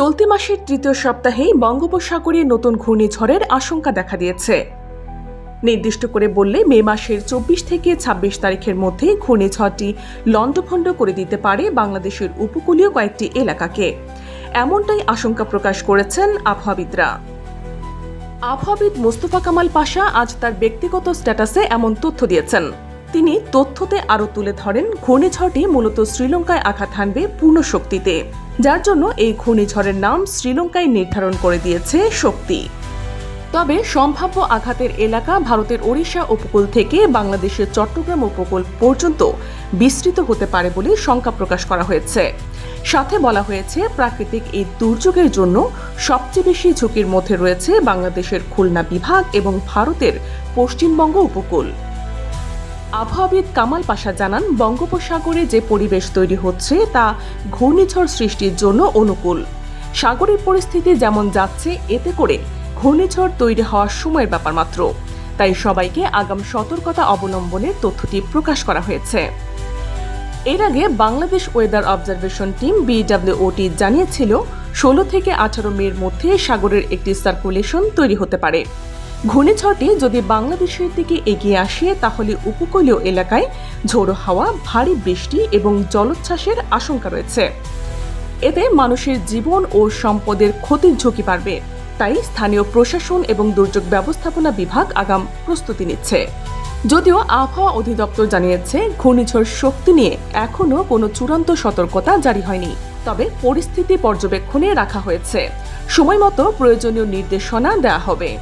চলতি মাসের তৃতীয় সপ্তাহেই বঙ্গোপসাগরে নতুন ঘূর্ণিঝড়ের আশঙ্কা দেখা দিয়েছে। নির্দিষ্ট করে বললে মে মাসের চব্বিশ থেকে ২৬ তারিখের মধ্যে ঘূর্ণিঝড়টি লণ্ডভণ্ড করে দিতে পারে বাংলাদেশের উপকূলীয় কয়েকটি এলাকাকে। এমনটাই আশঙ্কা প্রকাশ করেছেন আবহাওয়াবিদরা। আবহাওয়াবিদ মোস্তফা কামাল পাশা আজ তার ব্যক্তিগত স্ট্যাটাসে এমন তথ্য দিয়েছেন। তিনি তথ্যতে আরও তুলে ধরেন, ঘূর্ণিঝড়টি মূলত শ্রীলঙ্কায় আঘাত হানবে পূর্ণ শক্তিতে যার জন্য এই ঘূর্ণিঝড়ের নাম শ্রীলঙ্কায় নির্ধারণ করে দিয়েছে শক্তি। তবে সম্ভাব্য আঘাতের এলাকা ভারতের ওড়িশা উপকূল থেকে বাংলাদেশের চট্টগ্রাম উপকূল পর্যন্ত বিস্তৃত হতে পারে বলে শঙ্কা প্রকাশ করা হয়েছে। সাথে বলা হয়েছে, প্রাকৃতিক এই দুর্যোগের জন্য সবচেয়ে বেশি ঝুঁকির মধ্যে রয়েছে বাংলাদেশের খুলনা বিভাগ এবং ভারতের পশ্চিমবঙ্গ উপকূল। আবহাওয়াবিদ কামাল পাশা জানান, বঙ্গোপসাগরে যে পরিবেশ তৈরি হচ্ছে তা ঘূর্ণিঝড় সৃষ্টির জন্য অনুকূল। সাগরের পরিস্থিতি যেমন যাচ্ছে, এতে করে ঘূর্ণিঝড় তৈরি হওয়ার সময়ের ব্যাপার মাত্র। তাই সবাইকে আগাম সতর্কতা অবলম্বনের তথ্যটি প্রকাশ করা হয়েছে। এর আগে Bangladesh weather observation team BWOT জানিয়েছিল, ষোলো থেকে আঠারো মের মধ্যে সাগরের একটি সার্কুলেশন তৈরি হতে পারে। ঘূর্ণিঝড়টি যদি বাংলাদেশের দিকে এগিয়ে আসে, তাহলে উপকূলীয় এলাকায় ঝোড়ো হাওয়া, ভারী বৃষ্টি এবং জলোচ্ছ্বাসের আশঙ্কা রয়েছে। এতে মানুষের জীবন ও সম্পদের ক্ষতির ঝুঁকি বাড়বে। তাই স্থানীয় প্রশাসন এবং দুর্যোগ ব্যবস্থাপনা বিভাগ আগাম প্রস্তুতি নিচ্ছে। যদিও আবহাওয়া অধিদপ্তর জানিয়েছে, ঘূর্ণিঝড় শক্তি নিয়ে এখনও কোনো চূড়ান্ত সতর্কতা জারি হয়নি। তবে পরিস্থিতি পর্যবেক্ষণে রাখা হয়েছে। সময়মতো প্রয়োজনীয় নির্দেশনা দেওয়া হবে।